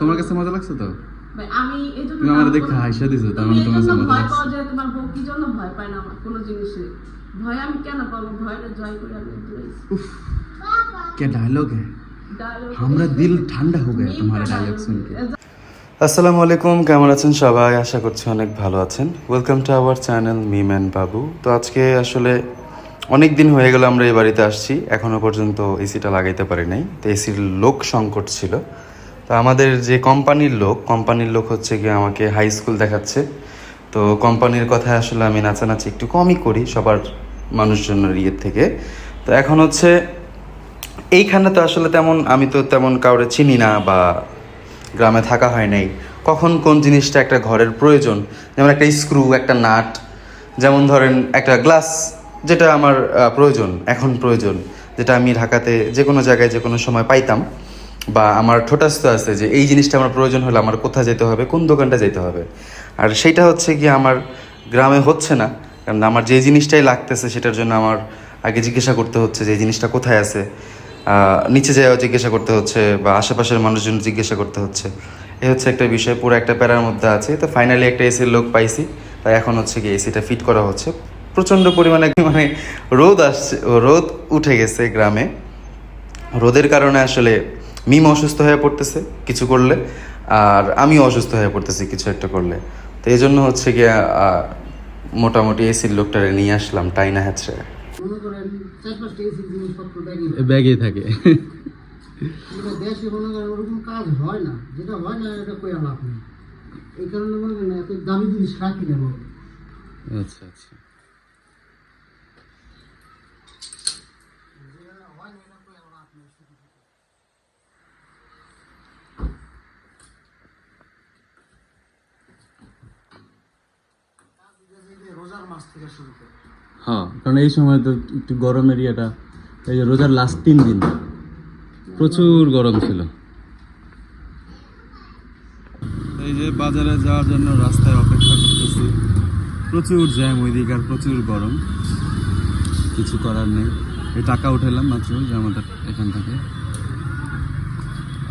তোমার কাছে মজা লাগছে তো? আমি আমার হাসা দিছো তার মানে তোমার ভয় পাওয়া যায় তোমার বউ কি জন্য ভয় পায় না কোনো জিনিসে ভয় আমি কেন পাবো? ভয়টা জয় করে আমি কে ডায়লগ আমরা দিল ঠান্ডা হয়ে তোমার ডায়লগ আসসালামু আলাইকুম কেমন আছেন সবাই? আশা করছি অনেক ভালো আছেন। ওয়েলকাম টু আওয়ার চ্যানেল মিম্যান বাবু তো আজকে আসলে অনেক দিন হয়ে গেল আমরা এই বাড়িতে আসছি। এখনও পর্যন্ত এসিটা লাগাইতে পারি নাই। তো এসির লোক সংকট ছিল। তো আমাদের যে কোম্পানির লোক কোম্পানির লোক হচ্ছে গিয়ে আমাকে হাই স্কুল দেখাচ্ছে। তো কোম্পানির কথায় আসলে আমি নাচানাচি একটু কমই করি সবার মানুষজনের ইয়ের থেকে। তো এখন হচ্ছে এইখানে তো আসলে তেমন, আমি তো তেমন কাউরে চিনি না বা গ্রামে থাকা হয় নাই। কখন কোন জিনিসটা একটা ঘরের প্রয়োজন? যেমন একটা স্ক্রু একটা নাট, যেমন ধরেন একটা গ্লাস যেটা আমার প্রয়োজন, এখন প্রয়োজন, যেটা আমি ঢাকাতে যে কোনো জায়গায় যে কোনো সময় পাইতাম। বা আমার ঠোঁটাস্থ আছে যে এই জিনিসটা আমার প্রয়োজন হলে আমার কোথায় যেতে হবে, কোন দোকানটা যেতে হবে। আর সেইটা হচ্ছে কি আমার গ্রামে হচ্ছে না, কারণ আমার যে জিনিসটাই লাগতেছে সেটার জন্য আমার আগে জিজ্ঞাসা করতে হচ্ছে যে এই জিনিসটা কোথায় আছে। নিচে যাওয়া জিজ্ঞাসা করতে হচ্ছে বা আশেপাশের মানুষজন জিজ্ঞাসা করতে হচ্ছে। এই হচ্ছে একটা বিষয়, পুরো একটা প্যারার মধ্যে আছে। তো ফাইনালি একটা এসির লোক পাইছি তাই এখন হচ্ছে কি এসিটা ফিট করা হচ্ছে। প্রচণ্ড পরিমাণে মানে রোদ আসছে, রোদ উঠে গেছে গ্রামে। রোদের কারণে আসলে মিম অসুস্থ হয়ে পড়তেছে কিছু করলে আর আমিও অসুস্থ হয়ে পড়তেছি কিছু একটা করলে। তো এই জন্য হচ্ছে গিয়ে মোটামুটি এসির লোকটারে নিয়ে আসলাম টাইনা হ্যাচড়ে। ব্যাগেই থাকে। দেশে মনে করেন ওরকম কাজ হয় না। যেটা হয় না এটা কই লাভ নেই। এই কারণে মনে করেন এত দামি জিনিস রাখি না আচ্ছা আচ্ছা এই যে রোজার মাস থেকে শুরু করে হ্যাঁ কারণ এই সময় তো একটু গরম এরিয়াটা এই যে রোজার লাস্ট তিন দিন। প্রচুর গরম ছিল। এই যে বাজারে যাওয়ার জন্য রাস্তায় অপেক্ষা করতেছি। প্রচুর জ্যাম ওইদিকে আর প্রচুর গরম। কিছু করার নেই। এই টাকা উঠালাম মাত্র যে আমাদের এখান থেকে।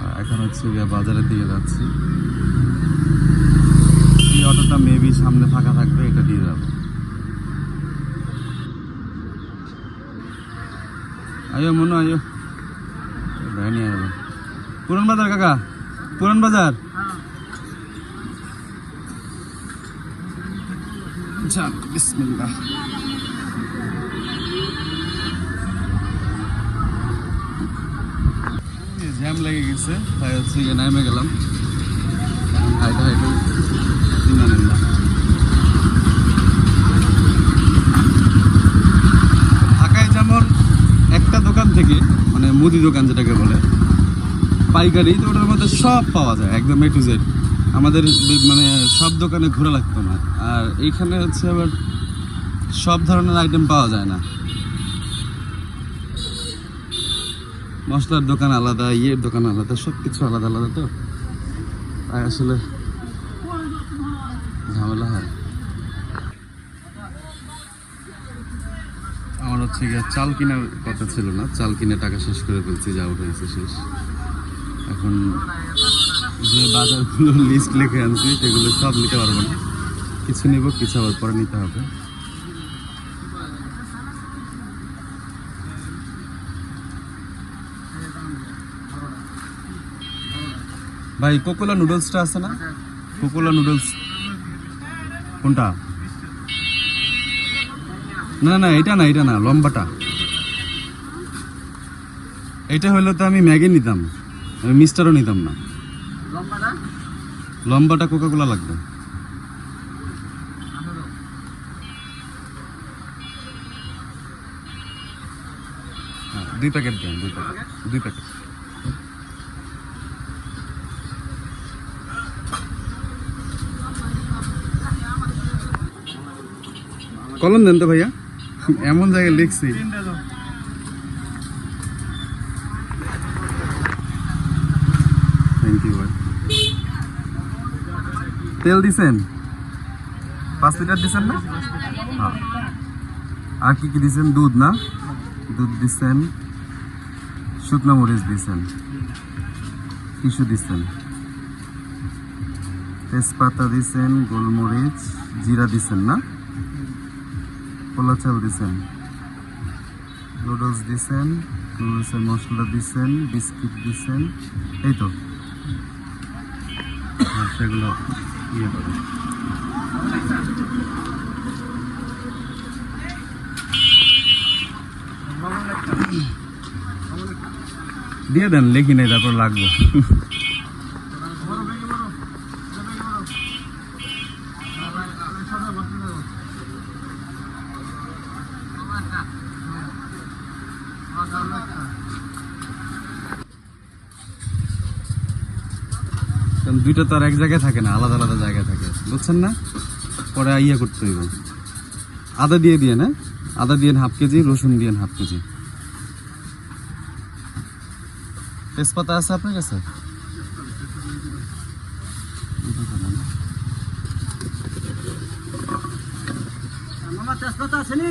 আর এখন হচ্ছে গিয়ে বাজারের দিকে যাচ্ছি। এই অটোটা মেবি সামনে ফাঁকা থাকবে এটা দিয়ে যাব। আয়ো মনু, আয়ো। ভ্যানি আয়ো পুরান বাজার, কাকা? পুরান বাজার? যাক বিসমিল্লাহ। জ্যাম লেগে গেছে, তাই হচ্ছে নেমে গেলাম। হাইটে হাইটে ইনানিল্লাহ ঢাকায় যেমন একটা দোকান থেকে মানে মুদি দোকান যেটাকে বলে, পাইকারি, তো ওটার মধ্যে সব পাওয়া যায়, একদম এ টু জেড আমাদের মানে সব দোকানে ঘোরা লাগতো না। আর এইখানে হচ্ছে আবার সব ধরনের আইটেম পাওয়া যায় না। মশলার দোকান আলাদা, ইয়ের দোকান আলাদা সব কিছু আলাদা আলাদা তো। আসলে ঝামেলা হয় আমার হচ্ছে গিয়ে চাল কেনার কথা ছিল না। চাল কিনে টাকা শেষ করে ফেলছি, যা উঠে গেছে শেষ। এখন যে বাজারগুলো লিস্ট লিখে আনছি, সেগুলো সব নিতে পারব না। কিছু নিব, কিছু আবার পরে নিতে হবে। ভাই, কোকোলা নুডলসটা আছে না? কোকোলা নুডলস কোনটা? না না এটা না এটা না লম্বাটা। এটা হইলে তো আমি ম্যাগি নিতাম আমি মিস্টারও নিতাম না। লম্বাটা? কোকা কোলা লাগবে। হ্যাঁ, দুই প্যাকেট দেন দুই প্যাকেট দুই প্যাকেট। কলম দেন তো ভাইয়া। এমন জায়গায় লিখছি। থ্যাংক ইউ ভাই তেল দিছেন? পাঁচ লিটার দিছেন না? হ্যাঁ। আর কি কি দিছেন? দুধ না? দুধ দিছেন। শুকনো মরিচ দিছেন। টিস্যু দিছেন। তেজপাতা দিছেন, গোলমরিচ, জিরা দিছেন না? পোলা চাল দিছেন। নুডলস দিছেন নুডলসের মশলা দিছেন, বিস্কিট দিছেন, এই তো। সেগুলো ইয়ে করে। দিয়ে দেন, লিখি নেই, তারপর লাগবো। দুইটা তো আর এক জায়গায় থাকে না, আলাদা আলাদা জায়গায় থাকে। বুঝছেন না? পরে ইয়ে করতে হইব। আদা দিয়ে দিয়ে না আদা দিয়ে হাফ কেজি, রসুন দিয়ে হাফ কেজি। তেজপাতা আছে আপনার কাছে? তেজপাতা আছে নি?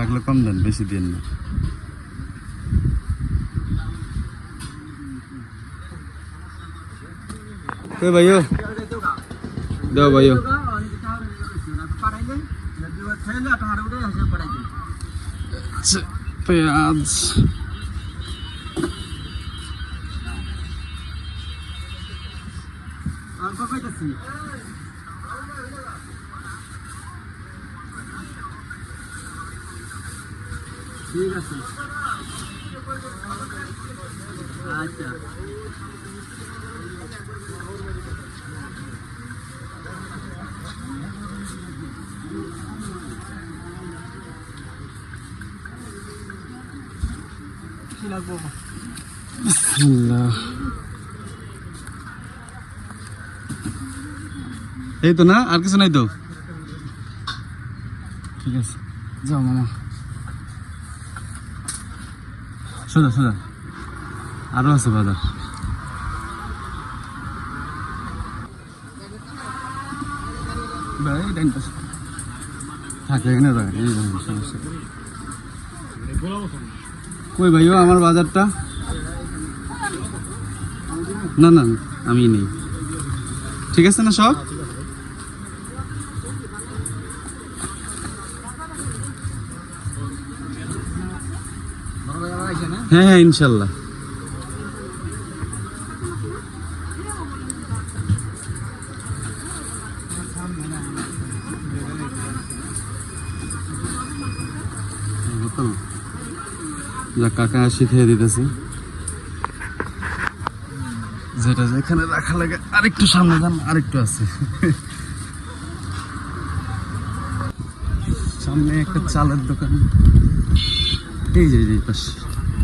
লাগলে কম দেন বেশি দিন না কই ভাইও দাও ভাইও পেঁয়াজ ঠিক আছে। আচ্ছা। এই তো না আর কিছু নাই তো? ঠিক আছে। যাও মামা। সোজা সোজা আরও আছে বাজার। থাকে এখানে সমস্যা। কই ভাইও আমার বাজারটা? না না, আমি নেই। ঠিক আছে না সব? হ্যাঁ হ্যাঁ ইনশাল্লাহ। যা কাকা শিখিয়ে দিতেছি। যেটা যেখানে রাখা লাগে, আরেকটু সামনে যান, আরেকটু আছে। সামনে একটা চালের দোকান। এই যে পাশে।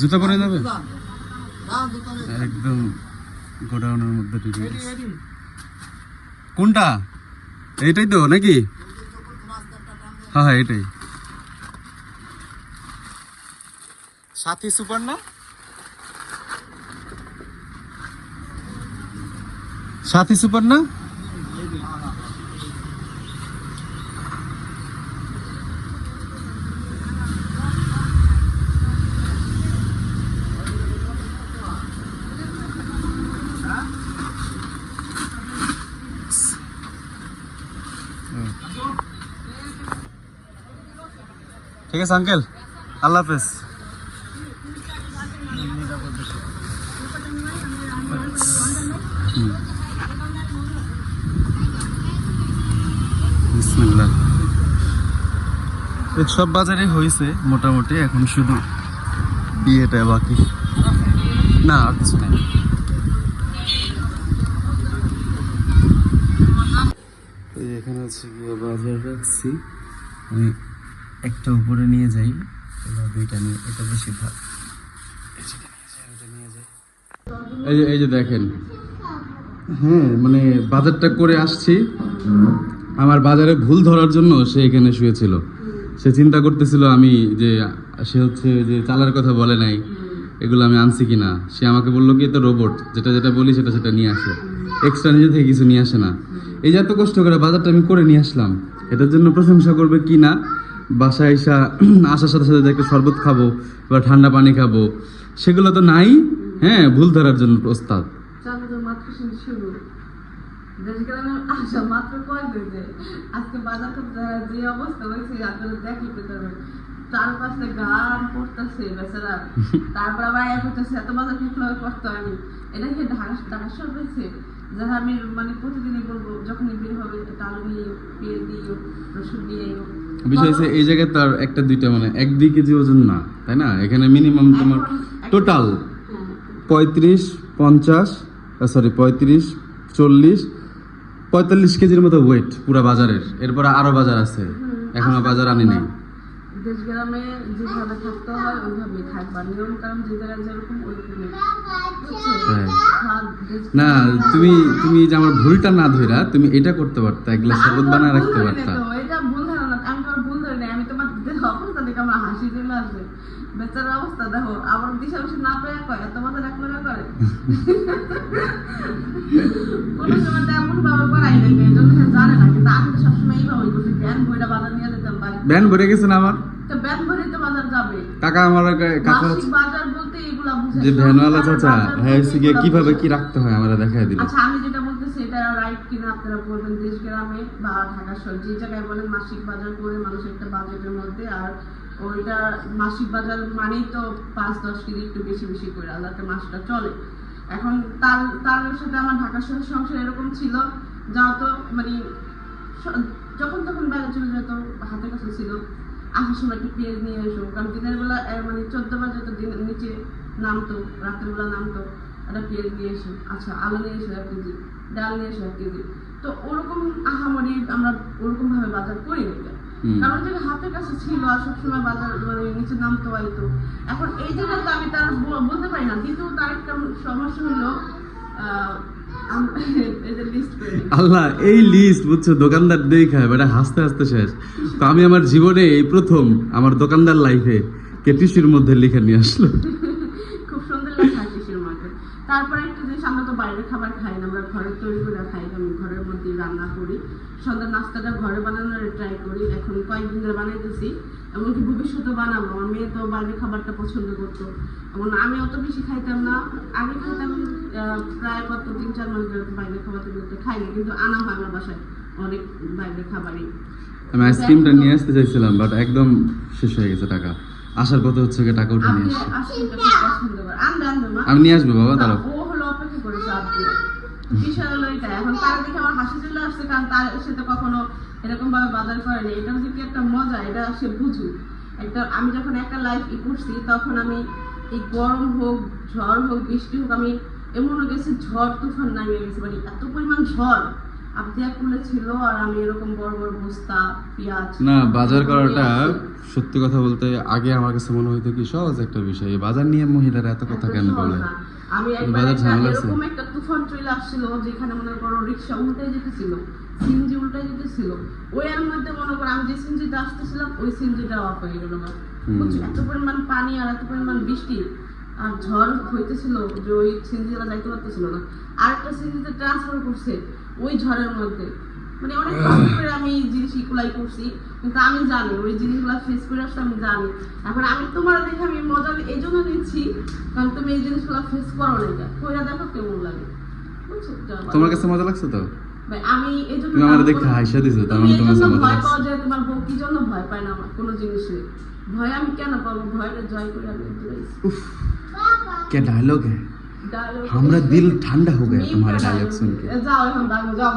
জুতা পরে যাবে? একদম গোডাউনের মধ্যে ঢুকে কোনটা? এইটাই তো নাকি? হ্যাঁ হ্যাঁ এটাই সাথী সুপার না? সাথী সুপার না? ঠিক আছে আঙ্কেল আল্লাহ হাফেজ। সব বাজারে হয়েছে মোটামুটি, এখন শুধু বিয়েটা বাকি। না এখানে হচ্ছে গিয়ে বাজার রাখছি। আমি একটা উপরে নিয়ে যাই। দুইটা নিয়ে, এটা বেশি ভাগ এই যে। এই যে দেখেন। হ্যাঁ মানে বাজারটা করে আসছি। আমার বাজারে ভুল ধরার জন্য সে এখানে শুয়েছিল। সে চিন্তা করতেছিল আমি যে, সে হচ্ছে যে চালার কথা বলে নাই, এগুলো আমি আনছি কিনা। সে আমাকে বলল কি তো রোবট যেটা যেটা বলি সেটা সেটা নিয়ে আসে। এক্সট্রা নিজে থেকে কিছু নিয়ে আসে না। এই যে এত কষ্ট করে বাজারটা আমি করে নিয়ে আসলাম, এটার জন্য প্রশংসা করবে কি না বাসায় এসা আসার সাথে সাথে দেখে শরবত খাব বা ঠান্ডা পানি খাব। সেগুলো তো নাই হ্যাঁ ভুল ধরার জন্য প্রস্তাব। চারপাশে গান পড়তেছে বেচারা। তারপর আবার হচ্ছে এত বাজার কীভাবে করতে আমি? এটা কি ঢাকা ঢাকা হয়েছে? যারা আমি মানে প্রতিদিনই বলব যখনই বের হবে এটা আলু নিয়ে পেঁয়াজ দিও রসুন দিয়ে বিষয় হচ্ছে এই জায়গায় তার একটা দুইটা মানে এক দুই কেজি ওজন না তাই না? এখানে মিনিমাম তোমার টোটাল পঁয়ত্রিশ পঞ্চাশ সরি পঁয়ত্রিশ চল্লিশ পঁয়তাল্লিশ কেজির মতো ওয়েট পুরো বাজারের। এরপরে আরও বাজার আছে। এখনও বাজার আনি নাই। দেশ গ্রামে যেভাবে থাকতে হয় ওইভাবেই থাকবা নিয়ম কারণ যে জায়গায় যেরকম ওইরকমই? হ্যাঁ। দেশ- না তুমি তুমি যে আমার ভুলটা না ধরা তুমি এটা করতে পারতা এক গ্লাস শরবত বানায় রাখতে পারতা তো, এটা ভুল ধারণা আমি তো আর ভুল ধরি নাই। আমি তোমার দেহ অবস্থা দেখে আমার হাসি চলে আসবে বেচার অবস্থা দেখো আমার দিশা বসে না পেয়ে কয় এত মাথা রাখ করে করে। কোনো সময় ভাবে করাই এই জন্য সে জানে না কিন্তু আমি তো সবসময় করছি ব্যান বইটা বাজার নিয়ে যেতাম বাড়ি। ব্যান ভরে গেছে না আমার তো ব্যান ভরে তো বাজার যাবে। কাকা আমার আগে- বাজার বলতে এগুলা বুঝায় যে ভ্যানওয়ালা চাচা হ্যাঁ কীভাবে কি রাখতে হয় আমরা দিল আচ্ছা আমি যেটা বলতেছি এটা রাইট কিনা আপনারা বলবেন দেশ গ্রামে বা ঢাকা শহর যে জায়গায় বলেন মাসিক বাজার করে মানুষ একটা বাজেটের মধ্যে আর ওইটা মাসিক বাজার মানেই তো পাঁচ, দশ কেজি একটু বেশি বেশি করে। যাতে মাসটা চলে। এখন তার তার সাথে আমার ঢাকা শহর সংসার এরকম ছিল যা তো মানে যখন তখন বাইরে চলে যেত, হাতের কাছে ছিল। আসার সময় একটু পেঁয়াজ নিয়ে এসো, কারণ দিনের বেলা মানে চোদ্দ বাজে তো দিন, নিচে নামতো, রাতের বেলা নামতো, একটা পেঁয়াজ নিয়ে এসো। আচ্ছা আলু নিয়ে এসো এক কেজি, ডাল নিয়ে এসো এক কেজি। তো ওরকম আহামরি আমরা ওরকমভাবে বাজার করি না। কারণ জায়গায় হাতের কাছে ছিল আর সবসময় বাজার মানে নিচে নামতো হয়তো এখন এই জায়গায় তো আমি তার বলতে পারি না কিন্তু তার একটা সমস্যা হলো। আল্লাহ এই লিস্ট বুঝছ দোকানদার দেই খায় বেটা হাসতে হাসতে শেষ। তো আমি আমার জীবনে এই প্রথম আমার দোকানদার লাইফে কে টিস্যুর মধ্যে লিখে নিয়ে আসলো। খুব সুন্দর লেখা মার্কেট তারপরে আমরা তো বাইরের খাবার খাই না আমরা ঘরে তৈরি করে খাই আমি ঘরের মধ্যে রান্না করি। সন্ধ্যার নাস্তাটা ঘরে বানানোর ট্রাই করি এখন কয়েকদিন ধরে বানাইতেছি। এমনকি ভবিষ্যতে বানাবো আমার মেয়ে তো বাইরের খাবারটা পছন্দ করতো। এমন আমি অত বেশি খাইতাম না আগে খাইতাম প্রায় কত তিন চার মাস ধরে বাইরের খাবার তো খাই না কিন্তু আনা হয় আমার বাসায় অনেক বাইরের খাবারই। আমি আইসক্রিমটা নিয়ে আসতে চাইছিলাম বাট একদম শেষ হয়ে গেছে টাকা। আসার কথা হচ্ছে টাকা উঠে নিয়ে আসছি। আমি নিয়ে আসব বাবা দাঁড়াও। বিষয় হলো এটা। এখন তার দেখে আমার হাসি চলে আসছে কারণ তার সাথে কখনো এরকম ভাবে বাজার করেনি। এটা হচ্ছে কি একটা মজা এটা সে বুঝুক। একটা আমি যখন একটা লাইফ ই করছি তখন আমি এই গরম হোক ঝড় হোক বৃষ্টি হোক আমি এমনও গেছে ঝড় তুফান নামিয়ে গেছে। মানে এত পরিমাণ ঝড়। ছিল আর আমি এরকম বড় বড় বস্তা পেঁয়াজ। না বাজার করাটা সত্যি কথা বলতে আগে আমার কাছে মনে হইতো কি সহজ একটা বিষয়। এই বাজার নিয়ে মহিলারা এত কথা কেন বলে। আমি একবার। এরকম একটা তুফান চলে আসছিল যেখানে মনে করো রিক্সা উল্টে যেতেছিল সিনজি উল্টে যেতেছিল। ওই এর মধ্যে মনে করো আমি যে আসতেছিলাম ওই সিনজিটা অফ হয়ে গেল আমার। এত পরিমাণ পানি আর এত পরিমাণ বৃষ্টি আর ঝড় হইতেছিল যে ওই যাইতে পারতেছিল না। আরেকটা সিনজিতে ট্রান্সফার করছে ওই ঝড়ের মধ্যে। মানে অনেক আমি জিনিস ইকুলাই করছি কিন্তু আমি জানি ওই জিনিসগুলো ফেস করে আসলে আমি জানি এখন আমি তোমার দেখে আমি মজা এই জন্য নিচ্ছি কারণ তুমি এই জিনিসগুলো ফেস করো না এটা কইরা দেখো কেমন লাগে বুঝছো তো? তোমার কাছে মজা লাগছে তো ভাই, আমি এই জন্য তুমি আমার না দেখে বলি- হাইসা দিছো তার তুমি মানে এই তোমার জন্য কাছে মজা ভয় লাগছে পাওয়া যায় তোমার বউ কি জন্য ভয় পায় না আমার কোনো জিনিসে ভয় আমি কেন পাবো ভয়টা জয় করে আমি একটু রয়েছি। क्या डायलॉग है डायलॉग हमारा दिल ठंडा हो गया तुम्हारे डायलॉग सुन के जाओ हम बाहर जाओ